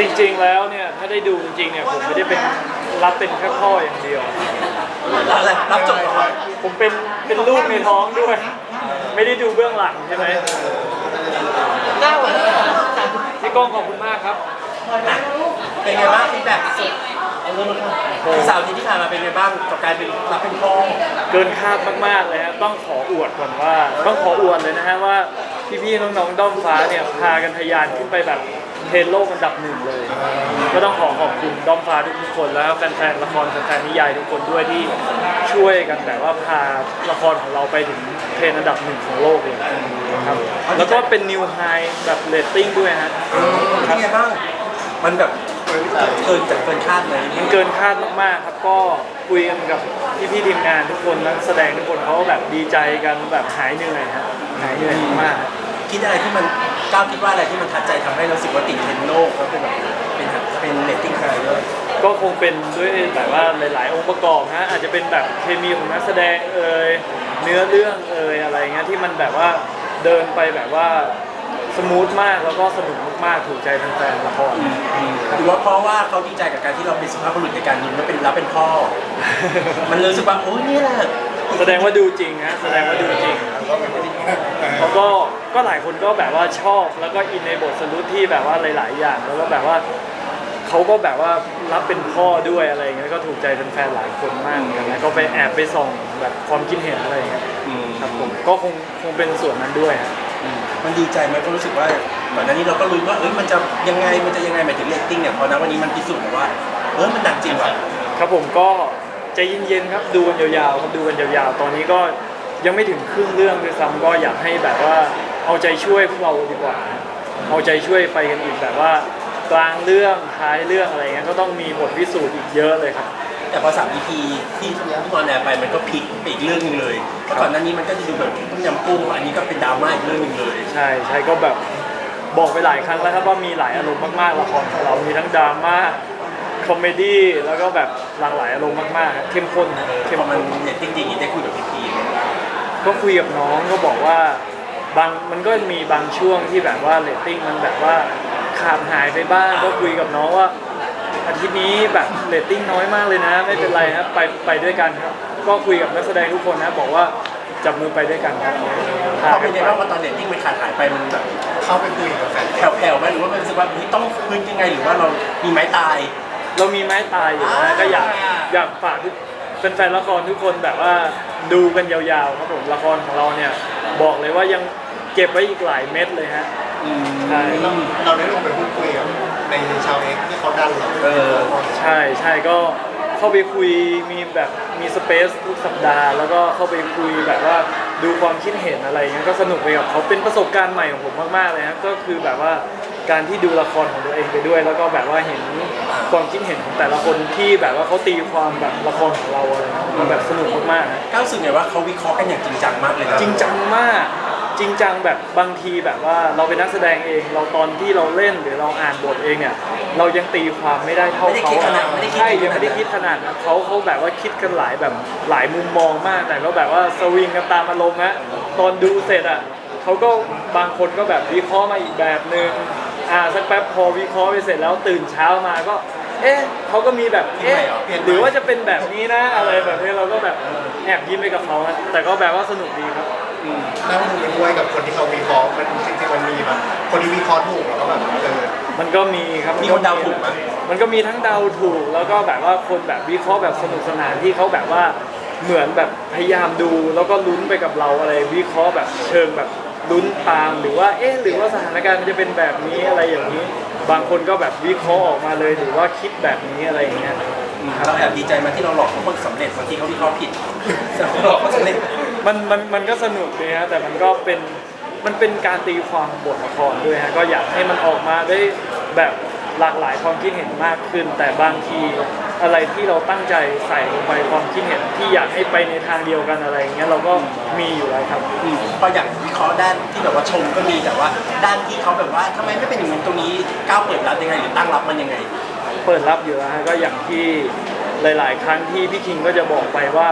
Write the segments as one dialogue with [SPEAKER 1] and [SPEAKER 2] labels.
[SPEAKER 1] จริงๆแล้วเนี่ยถ้าได้ดูจริงๆเนี่ยผมไม่ได้เป็นรับเป็นแค่พ่ออย่างเดียว
[SPEAKER 2] รับอะไรรับจบก่อน
[SPEAKER 1] ผมเป็นเป็นลูกในท้องด้วย ไม่ได้ดูเบื้องหลังใช่ไหม
[SPEAKER 2] หน้าหวาน
[SPEAKER 1] พี่ก้องขอบคุณมากครับ
[SPEAKER 2] เป็นไงบ้างฟีดแบ็กสุดเอาเรื่องมาค่ะคือสาวที่ที่ผ่านมาเป็นไงบ้างกับการเป็นรับเป็นพ่อ
[SPEAKER 1] เกินคาดมากๆเลยฮะต้องขออวดก่อนว่า ต้องขออวดเลยนะฮะว่าพี่ๆน้องๆด้อมฟ้าเนี่ยพากันทะยานขึ้นไปแบบ เทรนด์โลกอันดับหนึ่งเลย ก็ต้องขอขอบคุณด้อมฟ้าทุกๆคนแล้วแฟนๆละครแฟนๆนิยายทุกคนด้วยที่ช่วยกันแบบว่าพาละครของเราไปถึงเทรนด์อันดับหนึ่งของโลกเลยครับแล้วก็เป็นนิวไฮแบบเรตติ้งด้วยฮะ
[SPEAKER 2] เป็นไงบ้าง มันแบบเกินจากเกินคาดไหม
[SPEAKER 1] มันเกินคาดมากๆครับก็คุยกันกับพี่ๆทีมงานทุกคนนักแสดงทุกคนเขาก็แบบดีใจกันแบบหายเหนื่อยฮะหายเหนื่อยมากๆ
[SPEAKER 2] คิดอะไรที่มัน ก้าวคิดว่าอะไรที่มันทัดใจทำให้เรารู้สึกว่าติดเทรนด์โลกแล้วเป็นแบบเป็นเป็นเรตติ้งไฮด้วย
[SPEAKER 1] ก็คงเป็นด้วยแบบว่าหลาย ๆ องค์ประกอบฮะอาจจะเป็นแบบเคมีของนักแสดงเอ่ยเนื้อเรื่องเอ่ยอะไรเงี้ยที่มันแบบว่าเดินไปแบบว่าสมูทมากแล้วก็สนุกมากๆถูกใจแฟนๆละคร
[SPEAKER 2] หรือว่าเพราะว่าเขาดีใจกับการที่เราเป็นสุภาพบุรุษในการยิงแล้วเป็นรับเป็นพ่อ มันเลยรู้สึกว่าโอ้ยนี่แหละ
[SPEAKER 1] แสดงว่าดูจริงฮะแสดงว่าดูจริงแล้วก็ ก็หลายคนก็แบบว่าชอบแล้วก็อินในบทสรุปที่แบบว่าหลาย ๆ อย่าง แล้วก็แบบว่าเขาก็แบบว่ารับเป็นพ่อด้วยอะไรอย่างเงี้ยก็ถูกใจแฟนๆหลายคนมากเหมือนกันนะก็ไปแอบไปส่องแบบความคิดเห็นอะไรอย่างเงี้ย
[SPEAKER 2] อืม
[SPEAKER 1] ครับผมก็คงคงเป็นส่วนนั้นด้วยฮะ
[SPEAKER 2] มันดีใจไหมก็รู้สึกว่าก่อนหน้านี้เราก็รู้นว่าเอ้ยมันจะยังไงมันจะยังไงหมายถึงเรตติ้งเนี่ยพอนะวันนี้มันพิสูจน์แล้วว่าเออมันดังจริงว่ะ
[SPEAKER 1] ครับผมก็ใจเย็นๆครับดูกันยาวๆครับดูกันยาวๆ ตอนนี้ก็ยังไม่ถึงครึ่งเรื่องด้วยซ้ำก็อยากให้แบบว่า เอาใจช่วยพวกเราดีกว่า เอาใจช่วยไปกันอีกแบบว่า กลางเรื่องท้ายเรื่องอะไรเงี้ยก็ต้องมีบทพิสูจน์อีกเยอะเลยครับ
[SPEAKER 2] แต่พอสาม EP ที่ที่ออนแอร์ไปมันก็พลิกไปอีกเรื่องหนึงเลยเพราะก่อนหน้านี้มันก็จะดูแบบต้มยำกุ้งอันนี้ก็เป็นดราม่าอีกเรื่องหนึงเลย
[SPEAKER 1] ใช่ใช่ก็แบบบอกไปหลายครั้งแล้วครับว่ามีหลายอารมณ์มากๆละครของเรามีทั้งดราม่าคอมเมดี้แล้วก็แบบหลากหลายอารมณ์มากๆครับเข้มข้นครับเข้ม
[SPEAKER 2] พอมั
[SPEAKER 1] ข้
[SPEAKER 2] น
[SPEAKER 1] น
[SPEAKER 2] เรตติ้งจริงๆได้คุยกับพี่พี
[SPEAKER 1] ก็คุยกับน้องก็บอกว่า บางมันก็มีบางช่วงที่แบบว่าเรตติ้งมันแบบว่าขาดหายไปบ้างก็คุยกับน้องว่าอาทิตย์นี้แบบเรตติ้งน้อยมากเลยนะ ไม่เป็นไรครับไปไปด้วยกันครับ ก็คุยกับนักแสดงทุกคนนะบอกว่าจับมือไปด้วยกันครับพา
[SPEAKER 2] เขา
[SPEAKER 1] กั
[SPEAKER 2] เป็นน
[SPEAKER 1] ไป
[SPEAKER 2] ยังไงบ้างว่าตอนเรตติ้งมันขาดหายไปมันแบบเข้าไปคุยกับแฟนแผ่วๆไหมหรือว่ามันรู้สึกว่าเฮ้ยต้องพื้นยังไงหรือว่าเรามีไม้ตาย
[SPEAKER 1] เรามีไม้ตายอยู่นะ
[SPEAKER 2] อ่า
[SPEAKER 1] ก็อยากอยากฝากทุกแฟนๆละครทุกคนแบบว่าดูกันยาวๆครับผมละครของเราเนี่ยบอกเลยว่ายังเก็บไว้อีกหลายเม็ดเลยฮะใช่
[SPEAKER 3] เราเราได้ลงไปพูดคุยกับในชาวเอ็กซ์ที่เขาดันเรา
[SPEAKER 2] เออ
[SPEAKER 1] ใช่ใช่ก็เข้าไปคุยมีแบบมีสเปซทุกสัปดาห์ แล้วก็เข้าไปคุยแบบว่าดูความคิดเห็นอะไรเงี้ยก็สนุกไปกับเขาเป็นประสบการณ์ใหม่ของผมมากๆเลยครับก็คือแบบว่า การที่ดูละครของตัวเองไปด้วย แล้วก็แบบว่าเห็นความคิดเห็นของแต่ละคนที่แบบว่าเขาตีความแบบละครของเราอะไรเงี้ยมันแบบสนุกมากๆนะ
[SPEAKER 2] ก้าวรู้สึกไงว่าเขาวิเคราะห์กันอย่างจริงจังมากเลยนะ
[SPEAKER 1] จริงจังมาก จริงจังแบบบางทีแบบว่าเราเป็นนักแสดงเอง เราตอนที่เราเล่นหรือเราอ่านบทเองเนี่ยเรายังตีความไม่ได้เท่า
[SPEAKER 2] ไม่ได้
[SPEAKER 1] เขา
[SPEAKER 2] คิดข
[SPEAKER 1] อะ
[SPEAKER 2] นาดไม่ได้คิด
[SPEAKER 1] ใช่ยังไม่ได้คิดขนาดนั้นเขาเขาแบบว่าคิดกันหลายแบบหลายมุมมองมากแต่ก็แบบว่าสวิงกันตามอารมณ์ฮะตอนดูเสร็จอะเขาก็บางคนก็แบบวิเคราะห์มาอีกแบบหนึ่ง อ่าสักแป๊บพอวิเคราะห์ไปเสร็จแล้วตื่นเช้ามาก็ เอ๊ะเขาก็มีแบบเอ๊ะหรือว่าจะเป็นแบบนี้นะอะไรแบบนี้เราก็แบบแอบยิ้มไปกับเขานะแต่ก็แบบว่าสนุกดีครับ
[SPEAKER 3] นั่งคุยด้วยกับคนที่เขาวิเคราะห์มันจริงๆมันมีแบบคนที่วิเคราะห์ถูกแล้วก็แบบเออ
[SPEAKER 1] มันก็มีครับ
[SPEAKER 2] มีคนเดาถูกไหม
[SPEAKER 1] มันก็มีทั้งเดาถูกแล้วก็แบบว่าคนแบบวิเคราะห์แบบสนุกสนานที่เขาแบบว่าเหมือนแบบพยายามดูแล้วก็ลุ้นไปกับเราอะไรวิเคราะห์แบบเชิงแบบ ลุ้นตามหรือว่าเอ๊ะหรือว่าสถานการณ์มันจะเป็นแบบนี้อะไรอย่างนี้ บางคนก็แบบวิเคราะห์ออกมาเลยหรือว่าคิดแบบนี้อะไรอย่างเงี้ย
[SPEAKER 2] เราแอบดีใจมาที่เราหลอกทุกคนสำเร็จบางทีเขาวิเคราะห์ผิดแต่เราหลอกเขาสำเร็จ
[SPEAKER 1] มันมันมันก็สนุกดีฮะแต่มันก็เป็นมันเป็นการตีความบทละครด้วยฮะก็อยากให้มันออกมาได้แบบหลากหลายความคิดเห็นมากขึ้น แต่บางที อะไรที่เราตั้งใจใส่ลงไปความคิดเห็นที่อยากให้ไปในทางเดียวกันอะไรอย่างเงี้ยเราก็มีอยู่แล้วครับ
[SPEAKER 2] อืมพออย่างวิเคราะห์ด้านที่แบบว่าชมก็มีแต่ว่า ด้านที่เขาแบบว่าทำไมไม่เป็นอย่างนั้นตรงนี้ก้าวเปิดรับยังไงหรือตั้งรับมันยังไง
[SPEAKER 1] เปิดรับอยู่แล้วฮะก็อย่างที่หลาย ๆ ครั้งที่พี่คิงก็จะบอกไปว่า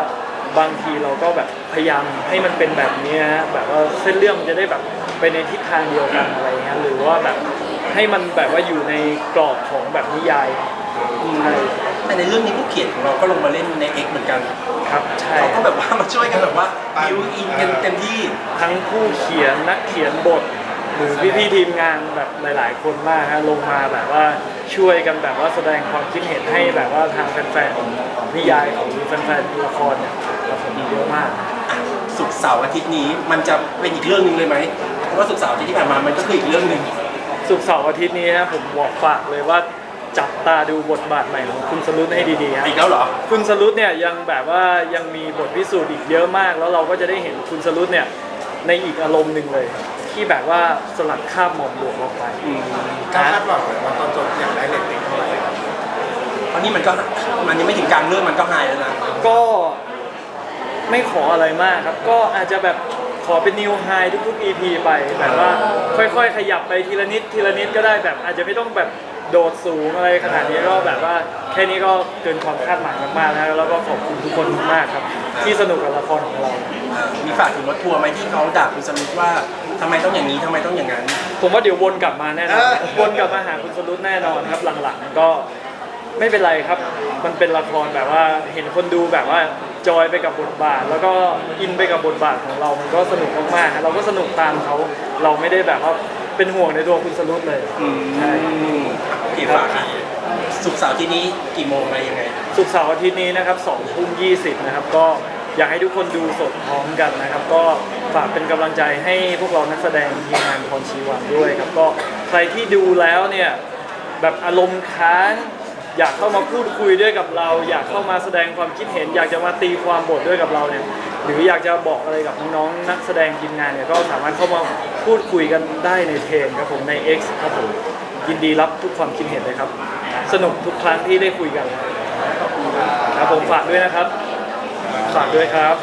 [SPEAKER 1] บางทีเราก็แบบพยายามให้มันเป็นแบบนี้ฮะแบบว่าเส้นเรื่องมันจะได้แบบไปในทิศทางเดียวกันอะไรเงี้ยหรือว่าแบบให้มันแบบว่าอยู่ในกรอบของแบบนิยายใช่
[SPEAKER 2] แต่ในเรื่องนี้ผู้เขียนของเราก็ลงมาเล่นใน X เหมือนกัน
[SPEAKER 1] ครับใช่
[SPEAKER 2] เขาก็แบบว่ามาช่วยกันแบบว่าบิวอินกันเต็มที่
[SPEAKER 1] ทั้งผู้เขียนนักเขียนบท หรือพี่ๆทีมงานแบบหลาย ๆ คนมากฮะลงมาแบบว่าช่วยกันแบบว่าแสดงความคิดเห็นให้แบบว่าทางแฟนๆนิยายของหรือแฟนๆละครเนี่ยครับผมเยอะมาก
[SPEAKER 2] สุกร์เสาร์อาทิตย์นี้มันจะเป็นอีกเรื่องหนึ่งเลยไหมเพราะว่าสุกร์เสาร์อาทิตย์ที่ผ่านมามันก็คืออีกเรื่องหนึ่ง
[SPEAKER 1] สุกร์เสาร์อาทิตย์นี้นะผมบอกฝากเลยว่า จับตาดูบทบาทใหม่ของคุณสรุตให้ดีๆฮะ
[SPEAKER 2] อีกแล้วเหรอ
[SPEAKER 1] คุณสรุตเนี่ยยังแบบว่ายังมีบทพิสูจน์อีกเยอะมาก แล้วเราก็จะได้เห็นคุณสรุตเนี่ยในอีกอารมณ์หนึ่งเลย ที่แบบว่าสลัดคราบหมอมหลวงออกไป
[SPEAKER 3] ถ้าคาดหวังเลยว่าตอนจบอยากได้เรตติ้งเท่าไหร่
[SPEAKER 2] เพราะนี่มันก็มันยังไม่ถึงกลางเรื่องมันก็หายแล้วนะ
[SPEAKER 1] ก็ไม่ขออะไรมากครับ ก็อาจจะแบบขอเป็นนิวไฮทุกๆ EP ไปแบบว่าค่อยๆ ขยับไปทีละนิดทีละนิดก็ได้แบบอาจจะไม่ต้องแบบ โดดสูงอะไรขนาดนี้ก็แบบว่าแค่นี้ก็เกินความคาดหมายมากๆนะแล้วก็ขอบคุณทุกคนมากครับ ที่สนุกกับละครของเรา
[SPEAKER 2] อ่ามีฝากถึงรถทัวร์ไหมที่เขาด่าคุณสมิธว่าทำไมต้องอย่างนี้ทำไมต้องอย่างนั้น
[SPEAKER 1] ผมว่าเดี๋ยววนกลับมาแน่นอนวนกลับมาหาคุณสรุตแน่นอนครับหลังๆก็ไม่เป็นไรครับ มันเป็นละครแบบว่าเห็นคนดูแบบว่าจอยไปกับบทบาท แล้วก็อินไปกับบทบาทของเรา มันก็สนุกมากๆครับเราก็สนุกตามเขาเราไม่ได้แบบว่าเป็นห่วงในตัวคุณสรุตเลย
[SPEAKER 2] อืม
[SPEAKER 1] ใช่
[SPEAKER 2] โอเคฝากสุกร์เสาร์ที่นี้กี่โมงอะไรยังไง
[SPEAKER 1] ศุกร์เสาร์อาทิตย์นี้นะครับ2ทุ่ม20นะครับ ก็อยากให้ทุกคนดูสดพร้อมกันนะครับ ก็ฝากเป็นกำลังใจให้พวกเรานักแสดงทีมงานพรชีวันด้วยครับ ก็ใครที่ดูแล้วเนี่ย แบบอารมณ์ค้าง อยากเข้ามาพูดคุยด้วยกับเรา อยากเข้ามาแสดงความคิดเห็น อยากจะมาตีความบทด้วยกับเราเนี่ย หรืออยากจะบอกอะไรกับน้องๆนักแสดงทีมงานเนี่ย ก็สามารถเข้ามาพูดคุยกันได้ในเพจครับผมใน X ครับผม ยินดีรับทุกความคิดเห็นเลยครับ สนุกทุกครั้งที่ได้คุยกันครับผมฝากด้วยนะครับ ฝากด้วยครับ